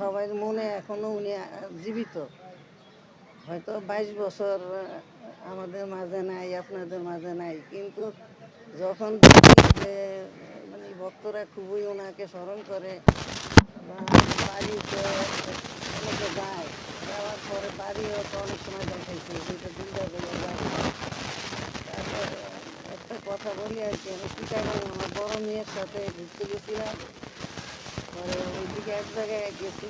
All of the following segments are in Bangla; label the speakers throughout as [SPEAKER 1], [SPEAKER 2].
[SPEAKER 1] সবাই মনে এখনও উনি জীবিত। হয়তো বাইশ বছর আমাদের মাঝে নাই, আপনাদের মাঝে নাই, কিন্তু যখন মানে ভক্তরা খুবই ওনাকে স্মরণ করে, বা বাড়িতে অনেকে যায়, যাওয়ার পরে বাড়িও অনেক সময় দেখাইছে তারপর একটা কথা বলি আর কি, আমি আমার বড় মেয়ের সাথে ঘুরতে গেছিলাম। পরে ওইদিকে এক জায়গায় গেছি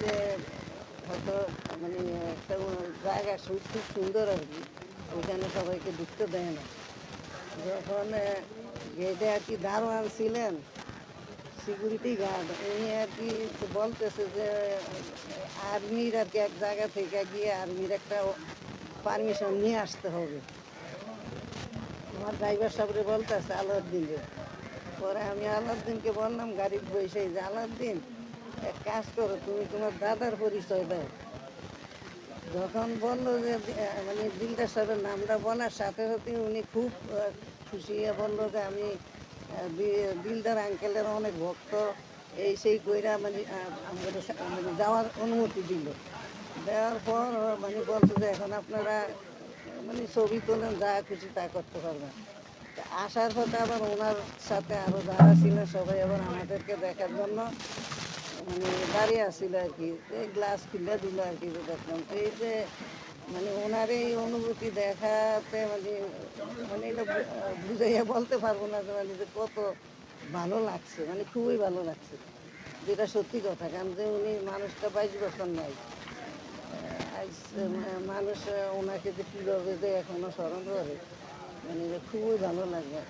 [SPEAKER 1] যে হয়তো মানে একটা জায়গা খুব সুন্দর আর কি। ওইখানে সবাইকে ঢুকতে দেয় না। যখন গেটে আর কি দারোয়ান ছিলেন, সিকিউরিটি গার্ড, উনি আর কি বলতেছে যে, আর্মির আর কি এক জায়গা থেকে গিয়ে আর্মির একটা পারমিশন নিয়ে আসতে হবে। আমার ড্রাইভার সাহেবরে বলতেছে, আলাউদ্দিনকে। পরে আমি আলাউদ্দিনকে বললাম, গাড়ির বসে যে আলাউদ্দিন এক কাজ করো, তুমি তোমার দাদার পরিচয় দাও। যখন বলল যে মানে দিলদার সাহেবের নামটা বলার সাথে সাথে উনি খুব খুশি হয়ে বলল যে, আমি দিলদার আঙ্কেলের অনেক ভক্ত, এই সেই কইরা মানে মানে যাওয়ার অনুমতি দিল। দেওয়ার পর মানে বলতো যে, এখন আপনারা মানে ছবি তোলেন, যা খুশি তা করতে পারবেন। আসার পথে আবার ওনার সাথে আরও যারা ছিল সবাই আবার আমাদেরকে দেখার জন্য মানে দাঁড়িয়ে আসছিল আর কি। এই গ্লাস খুলে দিল আর কি দেখলাম এই যে মানে ওনার এই অনুভূতি দেখাতে মানে মানে এটা বুঝাইয়া বলতে পারব না যে মানে যে কত ভালো লাগছে মানে খুবই ভালো লাগছে। যেটা সত্যি কথা, কারণ যে উনি মানুষটা বাইশ বছর নাই মানুষ ওনাকে যে কীভাবে যে এখনও স্মরণ করে মানে খুবই ভালো লাগে।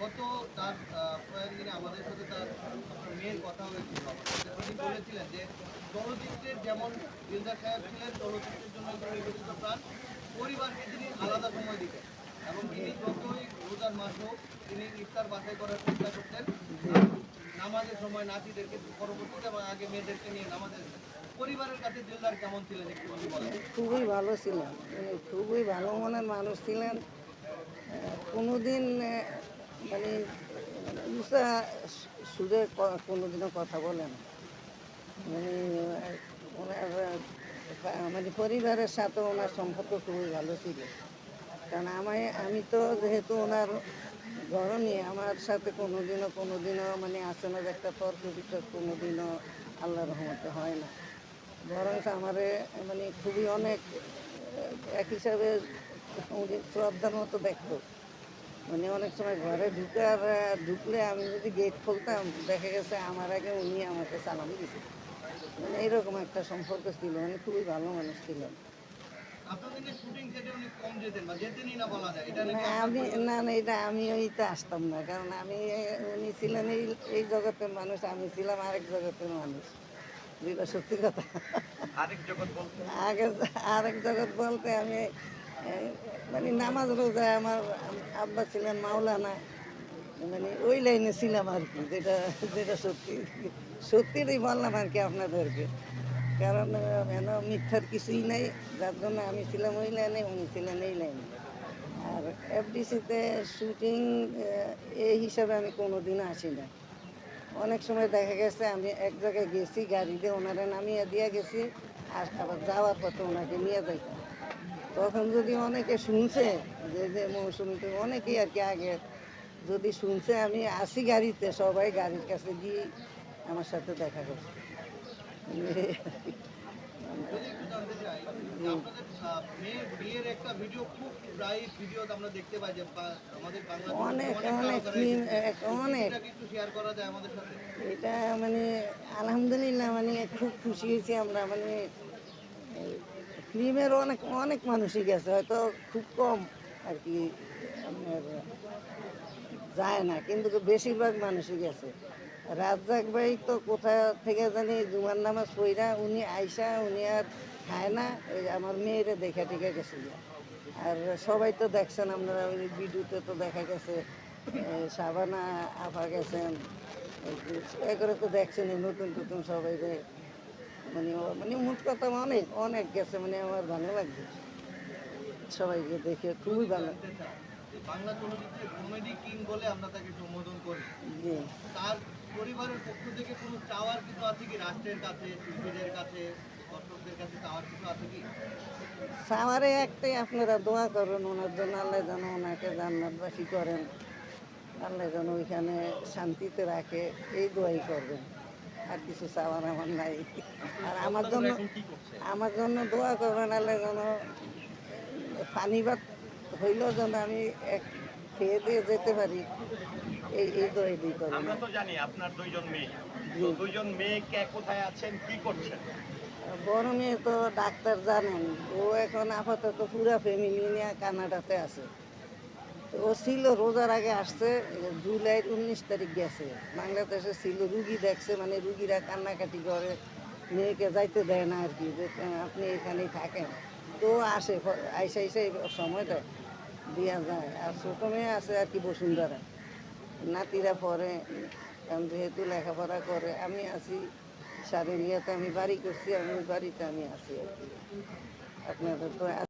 [SPEAKER 2] গত তার আহ, প্রয়াণ দিনে আমাদের সাথে তার আপনার মেয়ের কথা হয়েছিল। বলেছিলেন যে চলচ্চিত্রের যেমন দিলদার সাহেব ছিলেন চলচ্চিত্রের জন্য একজন নিবেদিত প্রাণ পরিবারকে তিনি আলাদা সময় দিতেন এবং তিনি যতই রোজার মাস তিনি ইফতার বাছাই করার চেষ্টা করতেন। নামাজের সময় নাতিদেরকে পরবর্তীতে বা আগে মেয়েদেরকে নিয়ে। পরিবারের কাছে দিলদার কেমন ছিলেন একটু
[SPEAKER 1] খুবই ভালো ছিলেন। খুবই ভালো মনের মানুষ ছিলেন। আহ, কোনোদিন মানে উঁচা সুরে ক- কোনোদিনও কথা বলেন মানে ওনার মানে পরিবারের সাথে ওনার সম্পর্ক খুবই ভালো ছিল। কারণ আমায় আমি তো যেহেতু ওনার ঘরণী আমার সাথে কোনোদিনও কোনোদিনও মানে যে একটা তর্ক বিতর্ক কোনোদিনও আল্লাহ রহমতে হয় না। বরং আমারে মানে খুবই অনেক এক হিসাবে উনি শ্রদ্ধার মতো দেখতো। মানে অনেক সময় ঘরে ঢুকার ঢুকলে আমি যদি গেট খুলতাম দেখা গেছে আমার আগে উনি আমাকে সালাম দিছে। মানে এরকম একটা সম্পর্ক ছিল মানে খুবই ভালো মানুষ
[SPEAKER 2] নাকি
[SPEAKER 1] আমি না না এটা আমি ওইতে আসতাম না কারণ আমি উনি ছিলেন এই এই জগতের মানুষ আমি ছিলাম আরেক জগতের মানুষ। সত্যি কথা।
[SPEAKER 2] আরেক জগৎ বলতে
[SPEAKER 1] আগে আরেক জগৎ বলতে আমি মানে নামাজ রোজা আমার আব্বা ছিলেন মাওলানা মানে ওই লাইনে ছিলাম আর কি, যেটা যেটা সত্যি সত্যিটাই বললাম আর কি আপনাদেরকে। কারণ, কেন মিথ্যার কিছুই নাই, যার জন্য আমি ছিলাম ওই লাইনে, উনি ছিলেন এই লাইনে। আর এফডিসিতে শুটিং এই হিসাবে আমি কোনোদিনও আসি না অনেক সময় দেখা গেছে, আমি এক জায়গায় গেছি গাড়ি দিয়ে ওনারা নামিয়ে দিয়ে গেছি আর আবার যাওয়ার পথে ওনাকে নিয়ে যাইতাম তখন যদি অনেকে শুনছে যে যে মৌসুমিতে অনেকেই আর কি আগে যদি শুনছে আমি আসি গাড়িতে সবাই গাড়ির কাছে গিয়ে আমার সাথে দেখা করছে। অনেক
[SPEAKER 2] অনেক
[SPEAKER 1] অনেক।
[SPEAKER 2] এটা
[SPEAKER 1] মানে আলহামদুলিল্লাহ মানে খুব খুশি হয়েছি আমরা মানে ফিল্মের অনেক অনেক মানুষই গেছে, হয়তো খুব কম আর কি আপনার যায় না, কিন্তু বেশিরভাগ মানুষই গেছে। রাজ্জাক ভাই তো কোথা থেকে জানি জুমার নামাজ পইরা উনি আইসা, উনি আর খায় না ওই আমার মেয়েরা দেখা টেকে গেছে আর সবাই তো দেখছেন আপনারা, ওই ভিডিওতে তো দেখা গেছে সাবানা আফা গেছেন এগুলো তো দেখছেন নতুন নতুন সবাই মানে মানে মোট কথা অনেক অনেক গেছে মানে আমার ভালো লাগছে। সবাইকে দেখে খুবই ভালো।
[SPEAKER 2] জানতে বাংলা চলচ্চিত্রে কমেডি কিং বলে আমরা তাকে সম্বোধন করি। তার পরিবারের পক্ষ থেকে কোনো চাওয়ার কিছু আছে কি? রাষ্ট্রের কাছে শিল্পীদের কাছে দর্শকদের কাছে চাওয়ার কিছু আছে কি?
[SPEAKER 1] সামারে একটাই আপনারা দোয়া করুন ওনার জন্য আল্লাহ যেন ওনাকে জান্নাতবাসী করেন। আল্লাহ যেন ওইখানে শান্তিতে রাখে এই দোয়াই করবেন। আর কিছু চাওয়ার আমার নাই। আর আমার জন্য আমার জন্য দোয়া করবেন আল্লাহ যেন পানি ভাত হইলেও যেন আমি এক খেয়ে দিয়ে যেতে পারি। এই এই দিই করবেন।
[SPEAKER 3] আমরা তো জানি আপনার দুইজন মেয়ে। দুইজন মেয়েকে কোথায় আছেন কি করছেন?
[SPEAKER 1] বড় মেয়ে তো ডাক্তার জানেন। ও এখন আপাতত পুরা ফ্যামিলি নিয়ে কানাডাতে আছে। ও ছিল, রোজার আগে আসছে জুলাইয়ের উনিশ তারিখ গেছে। বাংলাদেশে ছিল, রুগী দেখছে মানে রুগীরা কান্নাকাটি করে, মেয়েকে যাইতে দেয় না আর কি, যে আপনি এখানেই থাকেন। তো আসে আইসা আইসা এই সময় দিয়া যায়। আর ছোটো মেয়ে আছে আর কি বসুন্ধরা। নাতিরা পরে কারণ যেহেতু লেখাপড়া করে, আমি আছি সারেলিয়াতে আমি বাড়ি করছি, আমি বাড়িতে আমি আছি আর কি। আপনাদের তো